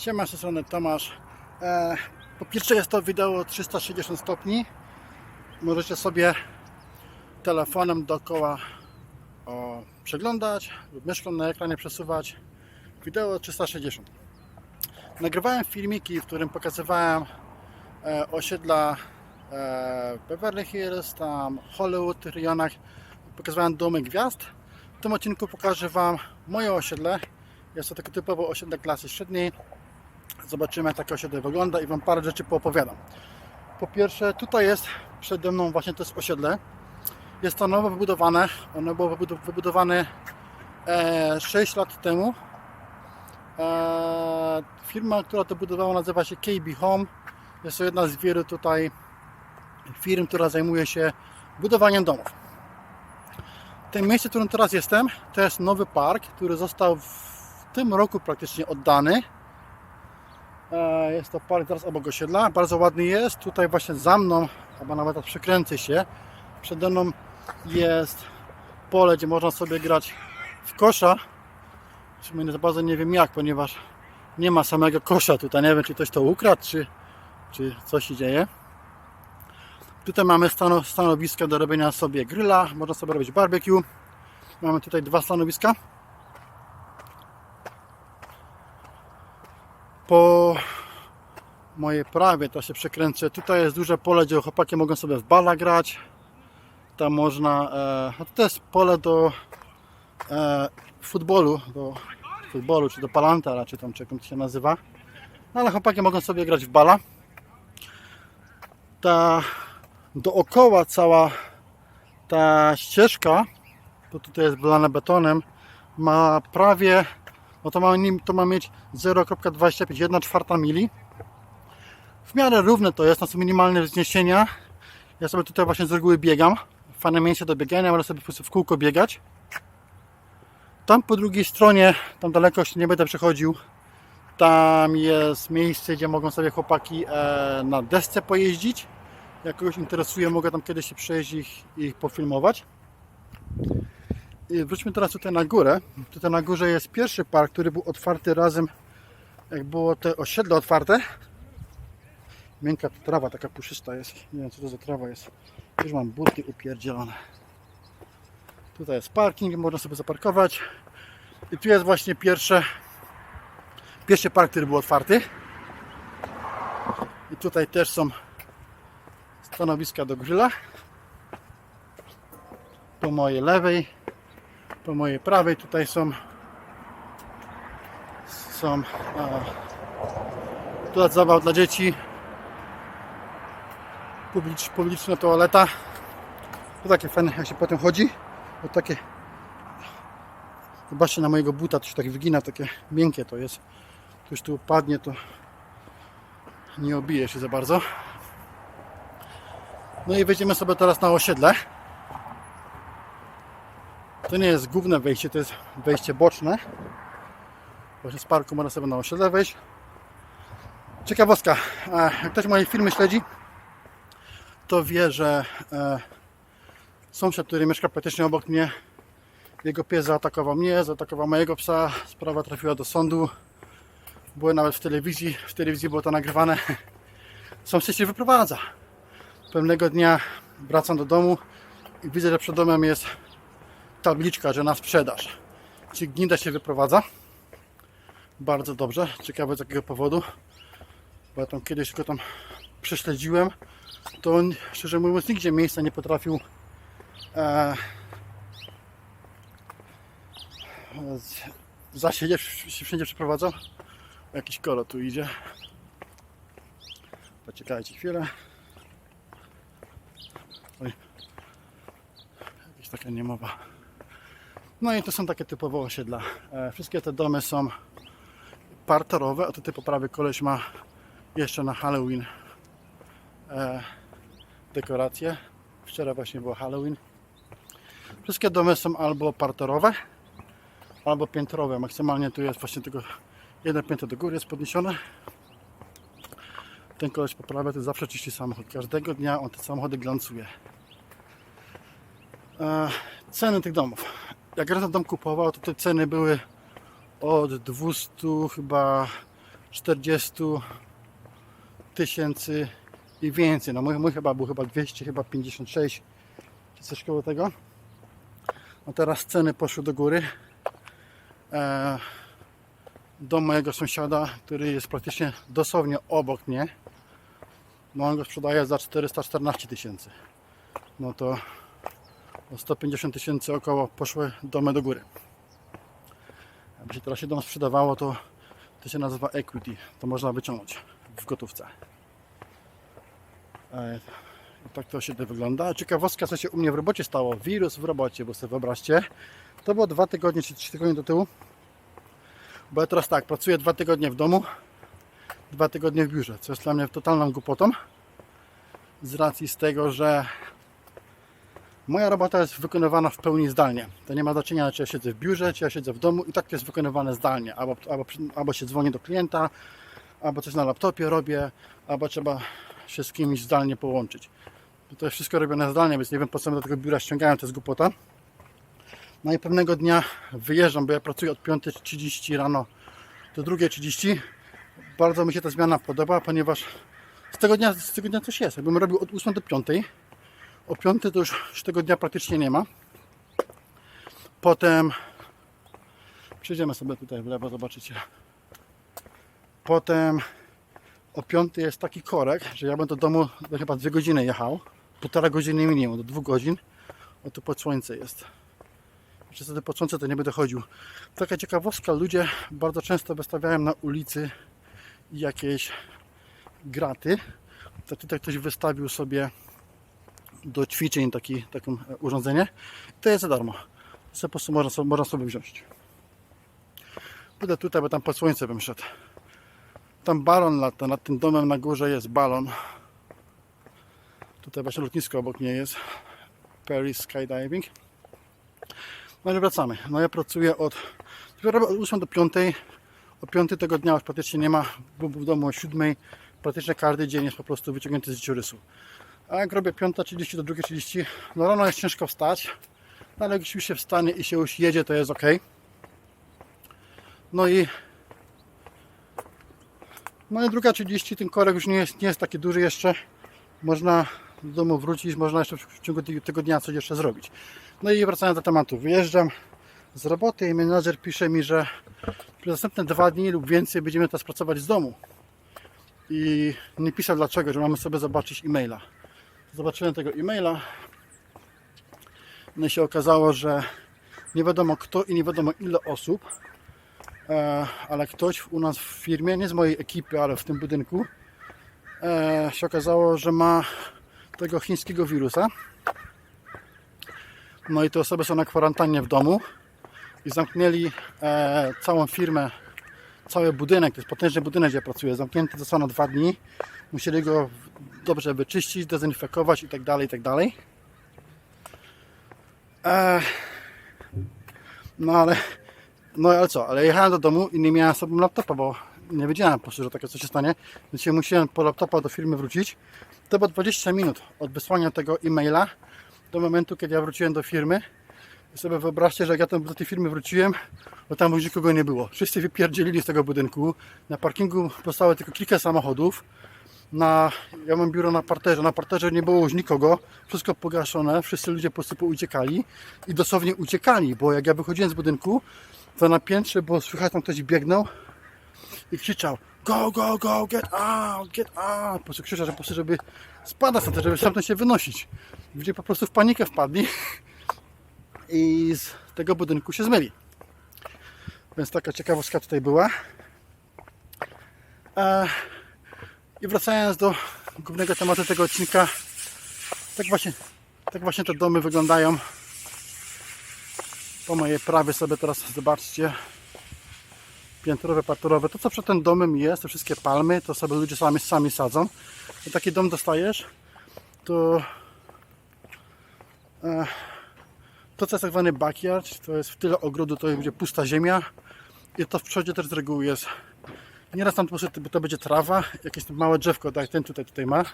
Siema, z tej strony Tomasz. E, po pierwsze jest to wideo 360 stopni. Możecie sobie telefonem dookoła o, przeglądać lub myszką na ekranie przesuwać. Wideo 360. Nagrywałem filmiki, w którym pokazywałem e, osiedla e, Beverly Hills, tam Hollywood, rejonach. Pokazywałem domy gwiazd. W tym odcinku pokażę Wam moje osiedle. Jest to takie typowo osiedle klasy średniej. Zobaczymy jak takie osiedle wygląda i Wam parę rzeczy poopowiadam. Po pierwsze, tutaj jest przede mną właśnie to jest osiedle. Jest to nowo wybudowane. Ono było wybudow- wybudowane e, 6 lat temu. E, firma, która to budowała nazywa się KB Home. Jest to jedna z wielu tutaj firm, która zajmuje się budowaniem domów. W tym miejscu, w którym teraz jestem, to jest nowy park, który został w tym roku praktycznie oddany. E, Jest to park teraz obok osiedla. Bardzo ładny jest. Tutaj właśnie za mną, albo nawet przekręcę się, przede mną jest pole, gdzie można sobie grać w kosza. W sumie za bardzo nie wiem jak, ponieważ nie ma samego kosza tutaj. Nie wiem, czy ktoś to ukradł, czy, czy coś się dzieje. Tutaj mamy stano, stanowiska do robienia sobie grilla, można sobie robić barbecue. Mamy tutaj dwa stanowiska. Po mojej prawie to się przekręcę. Tutaj jest duże pole, gdzie chłopaki mogą sobie w bala grać. Tam można. E, no to jest pole do e, futbolu, do futbolu, czy do palanta, czy tam czy jak się nazywa. No ale chłopaki mogą sobie grać w bala. Ta dookoła cała ta ścieżka, to tutaj jest wylane betonem, ma prawie, no to ma, to ma mieć 0,25, 1 czwarta mili. W miarę równe to jest, to są minimalne wzniesienia. Ja sobie tutaj właśnie z reguły biegam. Fajne miejsce do biegania, można sobie po prostu w kółko biegać. Tam po drugiej stronie, tam daleko jeszcze nie będę przechodził, tam jest miejsce, gdzie mogą sobie chłopaki e, na desce pojeździć. Jak kogoś interesuje, mogę tam kiedyś się przejść ich, ich pofilmować. Wróćmy teraz tutaj na górę. Tutaj na górze jest pierwszy park, który był otwarty razem, jak było te osiedle otwarte. Miękka trawa, taka puszysta jest. Nie wiem co to za trawa jest. Już mam buty upierdzielone. Tutaj jest parking, można sobie zaparkować. I tu jest właśnie pierwsze, pierwszy park, który był otwarty. I tutaj też są stanowiska do grilla. Po mojej lewej, po mojej prawej. Tutaj są są a, plac zabaw dla dzieci. Publicz, publiczna toaleta. To takie fajne jak się potem chodzi. To takie zobaczcie na mojego buta to się tak wygina takie miękkie to jest. Ktoś tu upadnie to nie obije się za bardzo. No i wejdziemy sobie teraz na osiedle. To nie jest główne wejście, to jest wejście boczne. Właśnie z parku można sobie na osiedle wejść. Ciekawostka, jak ktoś moje filmy śledzi, to wie, że e, sąsiad, który mieszka praktycznie obok mnie, jego pies zaatakował mnie, zaatakował mojego psa, sprawa trafiła do sądu. Były nawet w telewizji, w telewizji było to nagrywane. Sąsiad się wyprowadza pewnego dnia wracam do domu i widzę, że przed domem jest tabliczka, że na sprzedaż. Czy gnida się wyprowadza? Bardzo dobrze. Ciekawe z jakiego powodu. Bo ja tam kiedyś tylko tam prześledziłem. To on, szczerze mówiąc, nigdzie miejsca nie potrafił e, zasiedzieć, się wszędzie przeprowadzał. Jakiś kolo tu idzie. Poczekajcie chwilę. Jakaś taka niemowa. No i to są takie typowe osiedla. E, wszystkie te domy są parterowe, a tutaj po prawej koleś ma jeszcze na Halloween e, dekoracje. Wczoraj właśnie było Halloween. Wszystkie domy są albo parterowe, albo piętrowe. Maksymalnie tu jest właśnie tylko jedno piętro do góry jest podniesione. Ten koleś po prawej to zawsze czyści samochód. Każdego dnia on te samochody glancuje. E, ceny tych domów. Jak raz dom kupował, to te ceny były od 200 chyba 40 tysięcy i więcej. No mój, mój chyba był chyba 200, chyba 56 czy coś koło tego. No teraz ceny poszły do góry. E, dom mojego sąsiada, który jest praktycznie dosłownie obok mnie, no on go sprzedaje za 414 tysięcy. No to o 150 tysięcy około poszły domy do góry. Jakby się teraz się dom sprzedawało, to to się nazywa equity. To można wyciągnąć w gotówce. E, i tak to się wygląda. Ciekawostka, co się u mnie w robocie stało. Wirus w robocie, bo sobie wyobraźcie. To było dwa tygodnie czy trzy tygodnie do tyłu. Bo ja teraz tak, pracuję dwa tygodnie w domu, dwa tygodnie w biurze, co jest dla mnie totalną głupotą. Z racji z tego, że moja robota jest wykonywana w pełni zdalnie. To nie ma znaczenia, czy ja siedzę w biurze, czy ja siedzę w domu i tak to jest wykonywane zdalnie. Albo, albo, albo się dzwoni do klienta, albo coś na laptopie robię, albo trzeba się z kimś zdalnie połączyć. To jest wszystko robione zdalnie, więc nie wiem po co do tego biura ściągają, to jest głupota. No i pewnego dnia wyjeżdżam, bo ja pracuję od 5.30 rano do 2.30. Bardzo mi się ta zmiana podoba, ponieważ z tego dnia, z tego dnia coś jest. Jakbym robił od 8 do 5, o 5 to już, już tego dnia praktycznie nie ma. Potem przejdziemy sobie tutaj w lewo, zobaczycie. Potem o 5 jest taki korek, że ja będę do domu do chyba 2 godziny jechał. Półtora godziny minimum, do 2 godzin. O tu pod słońce jest. Jeszcze wtedy pod słońce to nie będę chodził. Taka ciekawostka, ludzie bardzo często wystawiają na ulicy jakieś graty. To tutaj ktoś wystawił sobie do ćwiczeń taki, takie urządzenie. To jest za darmo. To po prostu można sobie, można sobie wziąć. Będę tutaj, bo tam pod słońce bym szedł. Tam balon lata, nad tym domem na górze jest balon. Tutaj właśnie lotnisko obok mnie jest. Paris Skydiving. No i wracamy. No ja pracuję od, robię od 8 do 5. O 5 tego dnia już praktycznie nie ma. Był w domu o 7. Praktycznie każdy dzień jest po prostu wyciągnięty z życiorysu. A jak robię 5.30 do 2.30, no rano jest ciężko wstać. Ale jak już się wstanie i się już jedzie, to jest ok. No i no i druga 30, ten korek już nie jest, nie jest taki duży jeszcze. Można do domu wrócić, można jeszcze w ciągu tego dnia coś jeszcze zrobić. No i wracając do tematu, wyjeżdżam z roboty i menadżer pisze mi, że przez następne dwa dni lub więcej będziemy teraz pracować z domu. I nie pisał dlaczego, że mamy sobie zobaczyć e-maila. Zobaczyłem tego e-maila. No i się okazało, że nie wiadomo kto i nie wiadomo ile osób e, ale ktoś u nas w firmie, nie z mojej ekipy, ale w tym budynku, e, się okazało, że ma tego chińskiego wirusa. No i te osoby są na kwarantannie w domu i zamknęli e, całą firmę, cały budynek, to jest potężny budynek, gdzie pracuję, zamknięty został na dwa dni. Musieli go dobrze wyczyścić, dezynfekować i tak dalej, i tak dalej. E, no ale no ale co, ale jechałem do domu i nie miałem sobą laptopa, bo nie wiedziałem po prostu, że takie coś się stanie. Więc się musiałem po laptopa do firmy wrócić. To było 20 minut od wysłania tego e-maila do momentu, kiedy ja wróciłem do firmy. I sobie wyobraźcie, że jak ja tam do tej firmy wróciłem, bo tam już nikogo nie było. Wszyscy wypierdzielili z tego budynku. Na parkingu postało tylko kilka samochodów. Na, ja mam biuro na parterze. Na parterze nie było już nikogo. Wszystko pogaszone. Wszyscy ludzie po prostu uciekali. I dosłownie uciekali, bo jak ja wychodziłem z budynku, to na piętrze było słychać tam ktoś biegnął i krzyczał go, go, go, get out, get out. Po prostu krzyczał, że po żeby spadać żeby stamtąd się wynosić. Ludzie po prostu w panikę wpadli i z tego budynku się zmyli. Więc taka ciekawostka tutaj była. E, I wracając do głównego tematu tego odcinka, tak właśnie, tak właśnie te domy wyglądają. Po mojej prawej sobie teraz zobaczcie. Piętrowe, parterowe. To co przed tym domem jest, te wszystkie palmy, to sobie ludzie sami, sami sadzą. Jak taki dom dostajesz, to e, to co jest tak zwany backyard, to jest w tyle ogrodu, to będzie pusta ziemia. I to w przodzie też z reguły jest. Nieraz tam po prostu to będzie trawa, jakieś małe drzewko, tak ten tutaj, tutaj ma.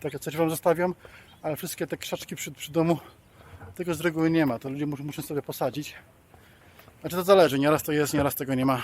Takie coś Wam zostawiam, ale wszystkie te krzaczki przy, przy domu tego z reguły nie ma, to ludzie muszą, muszą sobie posadzić. Znaczy to zależy, nieraz to jest, nieraz tego nie ma.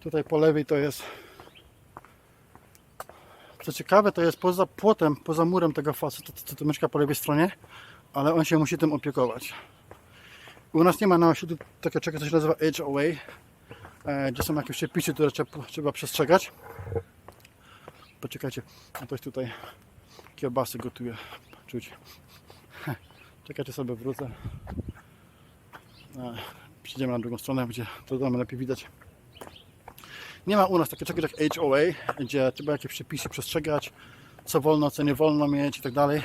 Tutaj po lewej to jest co ciekawe, to jest poza płotem, poza murem tego faceta, co tu mieszka po lewej stronie, ale on się musi tym opiekować. U nas nie ma na osiedlu takiego czegoś, co się nazywa HOA, e, gdzie są jakieś przepisy, które trzeba, trzeba przestrzegać. Poczekajcie, ktoś tutaj kiełbasy gotuje, czuć. Czekajcie sobie, wrócę. E, Przyjdziemy na drugą stronę, gdzie to damy lepiej widać. Nie ma u nas takiego czegoś jak HOA, gdzie trzeba jakieś przepisy przestrzegać, co wolno, co nie wolno mieć i tak dalej.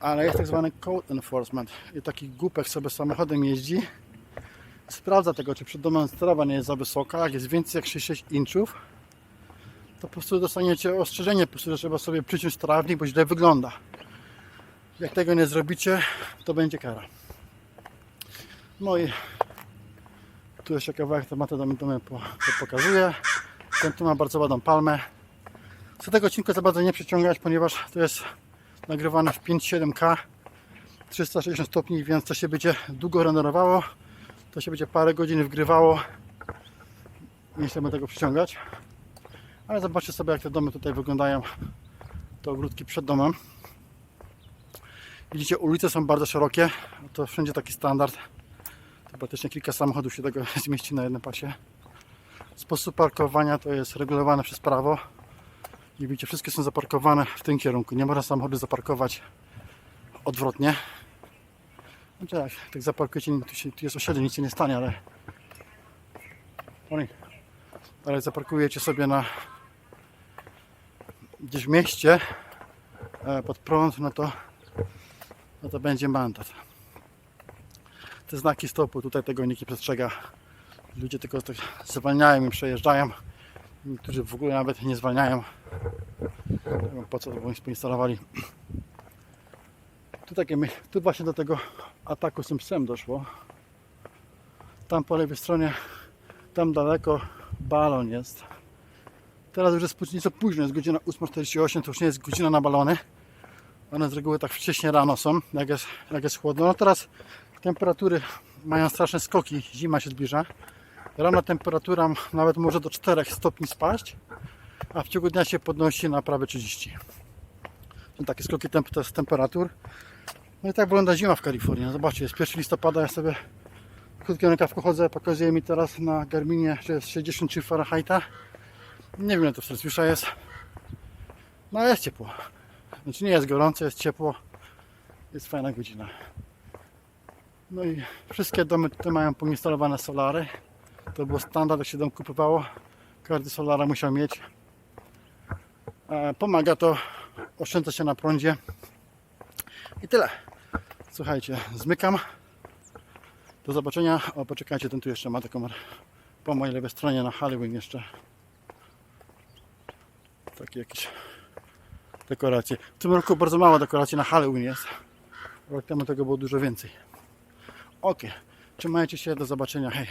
Ale jest tak zwany code enforcement. I taki głupek sobie samochodem jeździ, sprawdza tego, czy przed domem trawa nie jest za wysoka. Jak jest więcej jak 6 inczów, to po prostu dostaniecie ostrzeżenie, po prostu, że trzeba sobie przyciąć trawnik, bo źle wygląda. Jak tego nie zrobicie, to będzie kara. No i tu jeszcze kawałek tematu do mnie po, pokazuję. Ten tu ma bardzo ładną palmę. Chcę tego odcinka za bardzo nie przeciągać, ponieważ to jest nagrywane w 5.7K 360 stopni, więc to się będzie długo renderowało. To się będzie parę godzin wgrywało. Nie chcemy tego przyciągać. Ale zobaczcie sobie jak te domy tutaj wyglądają. To ogródki przed domem. Widzicie, ulice są bardzo szerokie. To wszędzie taki standard. Praktycznie kilka samochodów się tego zmieści na jednym pasie. Sposób parkowania to jest regulowane przez prawo. I widzicie, wszystkie są zaparkowane w tym kierunku. Nie można samochodu zaparkować odwrotnie. Znaczy jak tak zaparkujecie, tu, się, tu jest osiedle, nic się nie stanie, ale ale zaparkujecie sobie na gdzieś w mieście e, pod prąd, no to no to będzie mandat. Te znaki stopu, tutaj tego nikt nie przestrzega. Ludzie tylko tak zwalniają i przejeżdżają. Niektórzy w ogóle nawet nie zwalniają. Po co to poinstalowali. Tu, takie, tu właśnie do tego ataku z tym psem doszło. Tam po lewej stronie, tam daleko balon jest. Teraz już jest nieco późno, jest godzina 8.48, to już nie jest godzina na balony. One z reguły tak wcześnie rano są, jak jest, jak jest chłodno. No teraz temperatury mają straszne skoki, zima się zbliża. Rano temperatura nawet może do 4 stopni spaść, a w ciągu dnia się podnosi na prawie 30. Są takie skoki temp temperatur. No i tak wygląda zima w Kalifornii. Zobaczcie, jest 1 listopada, ja sobie krótkim rękawku chodzę, pokazuje mi teraz na Garminie, że jest 63 Fahrenheita. Nie wiem ile to w Celsjusza jest. No ale jest ciepło. Znaczy nie jest gorąco, jest ciepło. Jest fajna godzina. No i wszystkie domy tutaj mają poinstalowane solary. To było standard, jak się dom kupowało. Każdy solara musiał mieć. E, Pomaga to, oszczędza się na prądzie. I tyle. Słuchajcie, zmykam. Do zobaczenia. O, poczekajcie, ten tu jeszcze ma taką po mojej lewej stronie na Halloween jeszcze. Takie jakieś dekoracje. W tym roku bardzo mało dekoracji na Halloween jest. Rok temu tego było dużo więcej. Ok. Trzymajcie się, do zobaczenia. Hej.